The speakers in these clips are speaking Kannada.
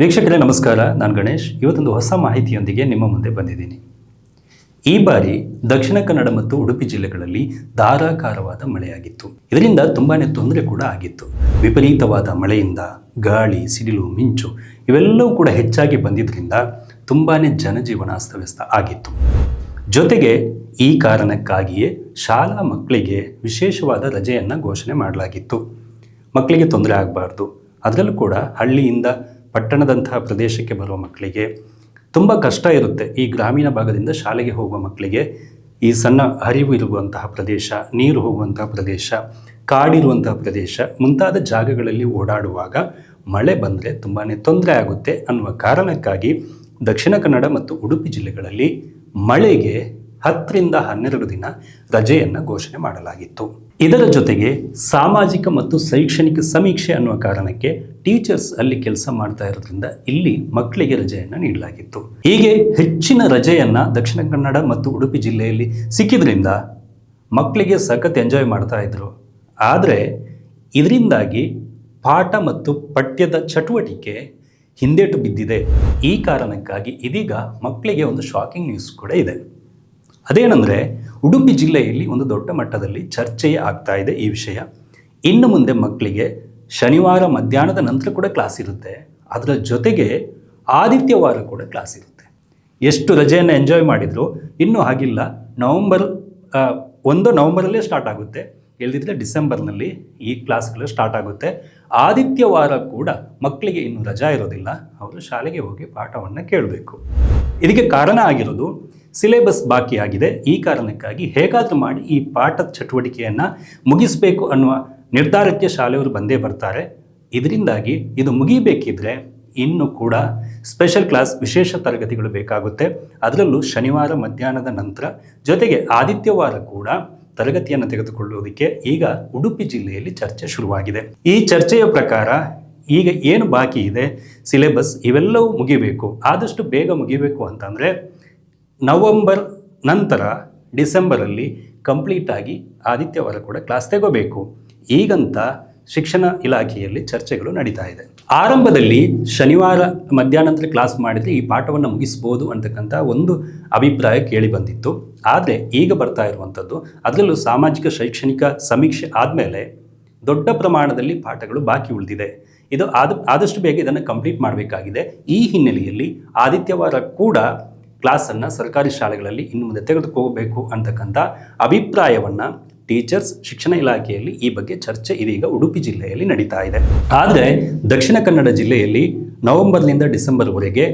ವೀಕ್ಷಕರೇ, ನಮಸ್ಕಾರ. ನಾನು ಗಣೇಶ್. ಇವತ್ತೊಂದು ಹೊಸ ಮಾಹಿತಿಯೊಂದಿಗೆ ನಿಮ್ಮ ಮುಂದೆ ಬಂದಿದ್ದೀನಿ. ಈ ಬಾರಿ ದಕ್ಷಿಣ ಕನ್ನಡ ಮತ್ತು ಉಡುಪಿ ಜಿಲ್ಲೆಗಳಲ್ಲಿ ಧಾರಾಕಾರವಾದ ಮಳೆಯಾಗಿತ್ತು. ಇದರಿಂದ ತುಂಬಾ ತೊಂದರೆ ಕೂಡ ಆಗಿತ್ತು. ವಿಪರೀತವಾದ ಮಳೆಯಿಂದ ಗಾಳಿ, ಸಿಡಿಲು, ಮಿಂಚು ಇವೆಲ್ಲವೂ ಕೂಡ ಹೆಚ್ಚಾಗಿ ಬಂದಿದ್ದರಿಂದ ತುಂಬಾ ಜನಜೀವನ ಅಸ್ತವ್ಯಸ್ತ ಆಗಿತ್ತು. ಜೊತೆಗೆ ಈ ಕಾರಣಕ್ಕಾಗಿಯೇ ಶಾಲಾ ಮಕ್ಕಳಿಗೆ ವಿಶೇಷವಾದ ರಜೆಯನ್ನು ಘೋಷಣೆ ಮಾಡಲಾಗಿತ್ತು. ಮಕ್ಕಳಿಗೆ ತೊಂದರೆ ಆಗಬಾರ್ದು. ಅದರಲ್ಲೂ ಕೂಡ ಹಳ್ಳಿಯಿಂದ ಪಟ್ಟಣದಂತಹ ಪ್ರದೇಶಕ್ಕೆ ಬರುವ ಮಕ್ಕಳಿಗೆ ತುಂಬ ಕಷ್ಟ ಇರುತ್ತೆ. ಈ ಗ್ರಾಮೀಣ ಭಾಗದಿಂದ ಶಾಲೆಗೆ ಹೋಗುವ ಮಕ್ಕಳಿಗೆ ಈ ಸಣ್ಣ ಹರಿವು ಇರುವಂತಹ ಪ್ರದೇಶ, ನೀರು ಹೋಗುವಂತಹ ಪ್ರದೇಶ, ಕಾಡಿರುವಂತಹ ಪ್ರದೇಶ ಮುಂತಾದ ಜಾಗಗಳಲ್ಲಿ ಓಡಾಡುವಾಗ ಮಳೆ ಬಂದರೆ ತುಂಬಾ ತೊಂದರೆ ಆಗುತ್ತೆ ಅನ್ನುವ ಕಾರಣಕ್ಕಾಗಿ ದಕ್ಷಿಣ ಕನ್ನಡ ಮತ್ತು ಉಡುಪಿ ಜಿಲ್ಲೆಗಳಲ್ಲಿ ಮಳೆಗೆ ಹತ್ತರಿಂದ ಹನ್ನೆರಡು ದಿನ ರಜೆಯನ್ನು ಘೋಷಣೆ ಮಾಡಲಾಗಿತ್ತು. ಇದರ ಜೊತೆಗೆ ಸಾಮಾಜಿಕ ಮತ್ತು ಶೈಕ್ಷಣಿಕ ಸಮೀಕ್ಷೆ ಅನ್ನುವ ಕಾರಣಕ್ಕೆ ಟೀಚರ್ಸ್ ಅಲ್ಲಿ ಕೆಲಸ ಮಾಡ್ತಾ ಇರೋದ್ರಿಂದ ಇಲ್ಲಿ ಮಕ್ಕಳಿಗೆ ರಜೆಯನ್ನು ನೀಡಲಾಗಿತ್ತು. ಹೀಗೆ ಹೆಚ್ಚಿನ ರಜೆಯನ್ನು ದಕ್ಷಿಣ ಕನ್ನಡ ಮತ್ತು ಉಡುಪಿ ಜಿಲ್ಲೆಯಲ್ಲಿ ಸಿಕ್ಕಿದ್ರಿಂದ ಮಕ್ಕಳಿಗೆ ಸಖತ್ ಎಂಜಾಯ್ ಮಾಡ್ತಾ ಇದ್ರು. ಆದರೆ ಇದರಿಂದಾಗಿ ಪಾಠ ಮತ್ತು ಪಠ್ಯದ ಚಟುವಟಿಕೆ ಹಿಂದೇಟು ಬಿದ್ದಿದೆ. ಈ ಕಾರಣಕ್ಕಾಗಿ ಇದೀಗ ಮಕ್ಕಳಿಗೆ ಒಂದು ಶಾಕಿಂಗ್ ನ್ಯೂಸ್ ಕೂಡ ಇದೆ. ಅದೇನೆಂದರೆ ಉಡುಪಿ ಜಿಲ್ಲೆಯಲ್ಲಿ ಒಂದು ದೊಡ್ಡ ಮಟ್ಟದಲ್ಲಿ ಚರ್ಚೆಯೇ ಆಗ್ತಾ ಇದೆ ಈ ವಿಷಯ. ಇನ್ನು ಮುಂದೆ ಮಕ್ಕಳಿಗೆ ಶನಿವಾರ ಮಧ್ಯಾಹ್ನದ ನಂತರ ಕೂಡ ಕ್ಲಾಸ್ ಇರುತ್ತೆ. ಅದರ ಜೊತೆಗೆ ಆದಿತ್ಯವಾರ ಕೂಡ ಕ್ಲಾಸ್ ಇರುತ್ತೆ. ಎಷ್ಟು ರಜೆಯನ್ನು ಎಂಜಾಯ್ ಮಾಡಿದ್ರು, ಇನ್ನೂ ಹಾಗಿಲ್ಲ. ನವಂಬರ್ ಒಂದು ನವಂಬರಲ್ಲೇ ಸ್ಟಾರ್ಟ್ ಆಗುತ್ತೆ. ಎಲ್ದಿದ್ರೆ ಡಿಸೆಂಬರ್ನಲ್ಲಿ ಈ ಕ್ಲಾಸ್ಗಳು ಸ್ಟಾರ್ಟ್ ಆಗುತ್ತೆ. ಆದಿತ್ಯವಾರ ಕೂಡ ಮಕ್ಕಳಿಗೆ ಇನ್ನು ರಜಾ ಇರೋದಿಲ್ಲ. ಅವರು ಶಾಲೆಗೆ ಹೋಗಿ ಪಾಠವನ್ನು ಕೇಳಬೇಕು. ಇದಕ್ಕೆ ಕಾರಣ ಆಗಿರೋದು ಸಿಲೆಬಸ್ ಬಾಕಿಯಾಗಿದೆ ಈ ಕಾರಣಕ್ಕಾಗಿ ಹೇಗಾದರೂ ಮಾಡಿ ಈ ಪಾಠದ ಚಟುವಟಿಕೆಯನ್ನು ಮುಗಿಸಬೇಕು ಅನ್ನುವ ನಿರ್ಧಾರಕ್ಕೆ ಶಾಲೆಯವರು ಬಂದೇ ಬರ್ತಾರೆ. ಇದರಿಂದಾಗಿ ಇದು ಮುಗಿಬೇಕಿದ್ರೆ ಇನ್ನು ಕೂಡ ಸ್ಪೆಷಲ್ ಕ್ಲಾಸ್ ವಿಶೇಷ ತರಗತಿಗಳು ಬೇಕಾಗುತ್ತೆ. ಅದರಲ್ಲೂ ಶನಿವಾರ ಮಧ್ಯಾಹ್ನದ ನಂತರ ಜೊತೆಗೆ ಆದಿತ್ಯವಾರ ಕೂಡ ತರಗತಿಯನ್ನು ತೆಗೆದುಕೊಳ್ಳುವುದಕ್ಕೆ ಈಗ ಉಡುಪಿ ಜಿಲ್ಲೆಯಲ್ಲಿ ಚರ್ಚೆ ಶುರುವಾಗಿದೆ. ಈ ಚರ್ಚೆಯ ಪ್ರಕಾರ ಈಗ ಏನು ಬಾಕಿ ಇದೆ? ಸಿಲೆಬಸ್ ಇವೆಲ್ಲವೂ ಮುಗಿಬೇಕು. ಆದಷ್ಟು ಬೇಗ ಮುಗಿಬೇಕು ಅಂತಂದರೆ ನವಂಬರ್ ನಂತರ ಡಿಸೆಂಬರಲ್ಲಿ ಕಂಪ್ಲೀಟಾಗಿ ಆದಿತ್ಯವಾರ ಕೂಡ ಕ್ಲಾಸ್ ತೆಗೋಬೇಕು. ಈಗಂತ ಶಿಕ್ಷಣ ಇಲಾಖೆಯಲ್ಲಿ ಚರ್ಚೆಗಳು ನಡೀತಾ ಇದೆ. ಆರಂಭದಲ್ಲಿ ಶನಿವಾರ ಮಧ್ಯಾಹ್ನ ನಂತರ ಕ್ಲಾಸ್ ಮಾಡಿದರೆ ಈ ಪಾಠವನ್ನು ಮುಗಿಸ್ಬೋದು ಅಂತಕ್ಕಂಥ ಒಂದು ಅಭಿಪ್ರಾಯ ಕೇಳಿ ಬಂದಿತ್ತು. ಆದರೆ ಈಗ ಬರ್ತಾ ಇರುವಂಥದ್ದು, ಅದರಲ್ಲೂ ಸಾಮಾಜಿಕ ಶೈಕ್ಷಣಿಕ ಸಮೀಕ್ಷೆ ಆದಮೇಲೆ ದೊಡ್ಡ ಪ್ರಮಾಣದಲ್ಲಿ ಪಾಠಗಳು ಬಾಕಿ ಉಳಿದಿದೆ. ಇದು ಆದ, ಆದಷ್ಟು ಬೇಗ ಇದನ್ನು ಕಂಪ್ಲೀಟ್ ಮಾಡಬೇಕಾಗಿದೆ. ಈ ಹಿನ್ನೆಲೆಯಲ್ಲಿ ಆದಿತ್ಯವಾರ ಕೂಡ ಕ್ಲಾಸನ್ನು ಸರ್ಕಾರಿ ಶಾಲೆಗಳಲ್ಲಿ ಇನ್ನು ಮುಂದೆ ತೆಗೆದುಕೋಬೇಕು ಅಂತಕ್ಕಂಥ ಅಭಿಪ್ರಾಯವನ್ನು ಟೀಚರ್ಸ್ ಶಿಕ್ಷಣ ಇಲಾಖೆಯಲ್ಲಿ ಈ ಬಗ್ಗೆ ಚರ್ಚೆ ಇದೀಗ ಉಡುಪಿ ಜಿಲ್ಲೆಯಲ್ಲಿ ನಡೀತಾ ಇದೆ. ಆದರೆ ದಕ್ಷಿಣ ಕನ್ನಡ ಜಿಲ್ಲೆಯಲ್ಲಿ ನವೆಂಬರ್ನಿಂದ ಡಿಸೆಂಬರ್ವರೆಗೆ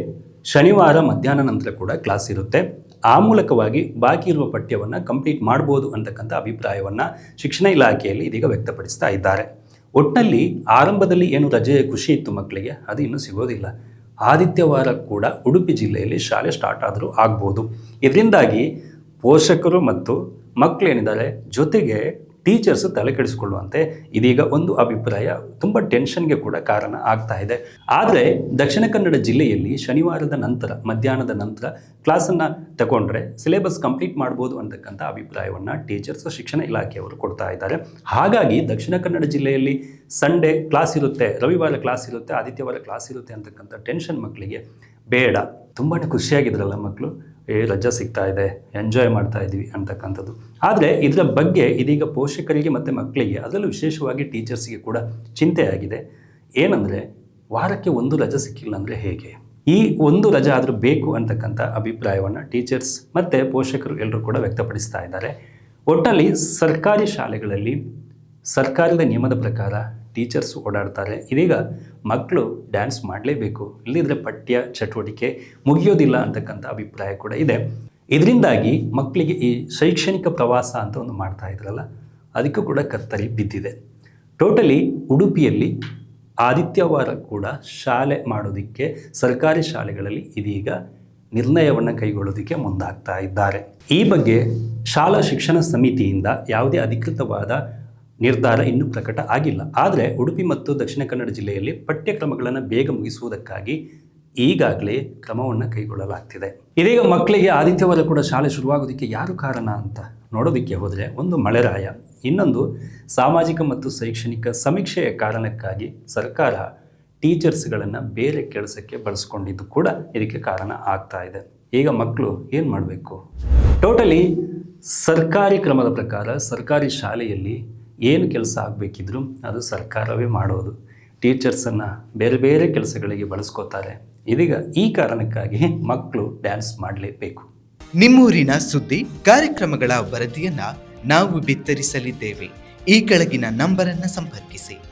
ಶನಿವಾರ ಮಧ್ಯಾಹ್ನ ನಂತರ ಕೂಡ ಕ್ಲಾಸ್ ಇರುತ್ತೆ. ಆ ಮೂಲಕವಾಗಿ ಬಾಕಿ ಇರುವ ಪಠ್ಯವನ್ನು ಕಂಪ್ಲೀಟ್ ಮಾಡ್ಬೋದು ಅಂತಕ್ಕಂಥ ಅಭಿಪ್ರಾಯವನ್ನು ಶಿಕ್ಷಣ ಇಲಾಖೆಯಲ್ಲಿ ಇದೀಗ ವ್ಯಕ್ತಪಡಿಸ್ತಾ ಇದ್ದಾರೆ. ಒಟ್ಟಿನಲ್ಲಿ ಆರಂಭದಲ್ಲಿ ಏನು ರಜೆಯ ಖುಷಿ ಇತ್ತು ಮಕ್ಕಳಿಗೆ, ಅದು ಇನ್ನೂ ಸಿಗೋದಿಲ್ಲ. ಆದಿತ್ಯವಾರ ಕೂಡ ಉಡುಪಿ ಜಿಲ್ಲೆಯಲ್ಲಿ ಶಾಲೆ ಸ್ಟಾರ್ಟ್ ಆದರೂ ಆಗ್ಬೋದು. ಇದರಿಂದಾಗಿ ಪೋಷಕರು ಮತ್ತು ಮಕ್ಕಳೇನಿದ್ದಾರೆ ಜೊತೆಗೆ ಟೀಚರ್ಸ್ ತಲೆ ಕೆಡಿಸಿಕೊಳ್ಳುವಂತೆ ಇದೀಗ ಒಂದು ಅಭಿಪ್ರಾಯ ತುಂಬ ಟೆನ್ಷನ್ಗೆ ಕೂಡ ಕಾರಣ ಆಗ್ತಾ ಇದೆ. ಆದರೆ ದಕ್ಷಿಣ ಕನ್ನಡ ಜಿಲ್ಲೆಯಲ್ಲಿ ಶನಿವಾರದ ನಂತರ, ಮಧ್ಯಾಹ್ನದ ನಂತರ ಕ್ಲಾಸನ್ನು ತಗೊಂಡ್ರೆ ಸಿಲೆಬಸ್ ಕಂಪ್ಲೀಟ್ ಮಾಡ್ಬೋದು ಅಂತಕ್ಕಂಥ ಅಭಿಪ್ರಾಯವನ್ನು ಟೀಚರ್ಸ್, ಶಿಕ್ಷಣ ಇಲಾಖೆಯವರು ಕೊಡ್ತಾ ಇದ್ದಾರೆ. ಹಾಗಾಗಿ ದಕ್ಷಿಣ ಕನ್ನಡ ಜಿಲ್ಲೆಯಲ್ಲಿ ಸಂಡೇ ಕ್ಲಾಸ್ ಇರುತ್ತೆ, ರವಿವಾರ ಕ್ಲಾಸ್ ಇರುತ್ತೆ, ಆದಿತ್ಯವಾರ ಕ್ಲಾಸ್ ಇರುತ್ತೆ ಅಂತಕ್ಕಂಥ ಟೆನ್ಷನ್ ಮಕ್ಕಳಿಗೆ ಬೇಡ. ತುಂಬಾ ಖುಷಿಯಾಗಿದ್ರಲ್ಲ ಮಕ್ಕಳು. ಏ, ರಜಾ ಸಿಗ್ತಾ ಇದೆ ಎಂಜಾಯ್ ಮಾಡ್ತಾ ಇದ್ದೀವಿ ಅಂತಕ್ಕಂಥದ್ದು. ಆದರೆ ಇದರ ಬಗ್ಗೆ ಇದೀಗ ಪೋಷಕರಿಗೆ ಮತ್ತು ಮಕ್ಕಳಿಗೆ, ಅದರಲ್ಲೂ ವಿಶೇಷವಾಗಿ ಟೀಚರ್ಸ್ಗೆ ಕೂಡ ಚಿಂತೆ ಆಗಿದೆ. ಏನಂದರೆ ವಾರಕ್ಕೆ ಒಂದು ರಜೆ ಸಿಕ್ಕಿಲ್ಲ ಅಂದರೆ ಹೇಗೆ? ಈ ಒಂದು ರಜೆ ಆದರೂ ಬೇಕು ಅಂತಕ್ಕಂಥ ಅಭಿಪ್ರಾಯವನ್ನು ಟೀಚರ್ಸ್ ಮತ್ತು ಪೋಷಕರು ಎಲ್ಲರೂ ಕೂಡ ವ್ಯಕ್ತಪಡಿಸ್ತಾ ಇದ್ದಾರೆ. ಒಟ್ಟಲ್ಲಿ ಸರ್ಕಾರಿ ಶಾಲೆಗಳಲ್ಲಿ ಸರ್ಕಾರದ ನಿಯಮದ ಪ್ರಕಾರ ಟೀಚರ್ಸ್ ಓಡಾಡ್ತಾರೆ. ಇದೀಗ ಮಕ್ಕಳು ಡ್ಯಾನ್ಸ್ ಮಾಡಲೇಬೇಕು. ಇಲ್ಲದಿದ್ದರೆ ಪಠ್ಯ ಚಟುವಟಿಕೆ ಮುಗಿಯೋದಿಲ್ಲ ಅಂತಕ್ಕಂಥ ಅಭಿಪ್ರಾಯ ಕೂಡ ಇದೆ. ಇದರಿಂದಾಗಿ ಮಕ್ಕಳಿಗೆ ಈ ಶೈಕ್ಷಣಿಕ ಪ್ರವಾಸ ಅಂತ ಒಂದು ಮಾಡ್ತಾ ಇದ್ರಲ್ಲ, ಅದಕ್ಕೂ ಕೂಡ ಕತ್ತರಿ ಬಿದ್ದಿದೆ. ಟೋಟಲಿ ಉಡುಪಿಯಲ್ಲಿ ಆದಿತ್ಯವಾರ ಕೂಡ ಶಾಲೆ ಮಾಡೋದಕ್ಕೆ, ಸರ್ಕಾರಿ ಶಾಲೆಗಳಲ್ಲಿ ಇದೀಗ ನಿರ್ಣಯವನ್ನು ಕೈಗೊಳ್ಳೋದಕ್ಕೆ ಮುಂದಾಗ್ತಾ ಇದ್ದಾರೆ. ಈ ಬಗ್ಗೆ ಶಾಲಾ ಶಿಕ್ಷಣ ಸಮಿತಿಯಿಂದ ಯಾವುದೇ ಅಧಿಕೃತವಾದ ನಿರ್ಧಾರ ಇನ್ನೂ ಪ್ರಕಟ ಆಗಿಲ್ಲ. ಆದರೆ ಉಡುಪಿ ಮತ್ತು ದಕ್ಷಿಣ ಕನ್ನಡ ಜಿಲ್ಲೆಯಲ್ಲಿ ಪಠ್ಯಕ್ರಮಗಳನ್ನು ಬೇಗ ಮುಗಿಸುವುದಕ್ಕಾಗಿ ಈಗಾಗಲೇ ಕ್ರಮವನ್ನು ಕೈಗೊಳ್ಳಲಾಗ್ತಿದೆ. ಇದೀಗ ಮಕ್ಕಳಿಗೆ ಆದಿತ್ಯವಾರ ಕೂಡ ಶಾಲೆ ಶುರುವಾಗೋದಕ್ಕೆ ಯಾರು ಕಾರಣ ಅಂತ ನೋಡೋದಕ್ಕೆ ಹೋದರೆ ಒಂದು ಮಳೆರಾಯ. ಇನ್ನೊಂದು, ಸಾಮಾಜಿಕ ಮತ್ತು ಶೈಕ್ಷಣಿಕ ಸಮೀಕ್ಷೆಯ ಕಾರಣಕ್ಕಾಗಿ ಸರ್ಕಾರ ಟೀಚರ್ಸ್ಗಳನ್ನು ಬೇರೆ ಕೆಲಸಕ್ಕೆ ಬಳಸ್ಕೊಂಡಿದ್ದು ಕೂಡ ಇದಕ್ಕೆ ಕಾರಣ ಆಗ್ತಾ ಇದೆ. ಈಗ ಮಕ್ಕಳು ಏನು ಮಾಡಬೇಕು? ಟೋಟಲಿ ಸರ್ಕಾರಿ ಕ್ರಮದ ಪ್ರಕಾರ ಸರ್ಕಾರಿ ಶಾಲೆಯಲ್ಲಿ ಏನು ಕೆಲಸ ಆಗಬೇಕಿದ್ರೂ ಅದು ಸರ್ಕಾರವೇ ಮಾಡೋದು. ಟೀಚರ್ಸನ್ನು ಬೇರೆ ಬೇರೆ ಕೆಲಸಗಳಿಗೆ ಬಳಸ್ಕೋತಾರೆ. ಇದೀಗ ಈ ಕಾರಣಕ್ಕಾಗಿ ಮಕ್ಕಳು ಡ್ಯಾನ್ಸ್ ಮಾಡಲೇಬೇಕು. ನಿಮ್ಮೂರಿನ ಸುದ್ದಿ, ಕಾರ್ಯಕ್ರಮಗಳ ವರದಿಯನ್ನು ನಾವು ಬಿತ್ತರಿಸಲಿದ್ದೇವೆ. ಈ ಕೆಳಗಿನ ನಂಬರನ್ನು ಸಂಪರ್ಕಿಸಿ.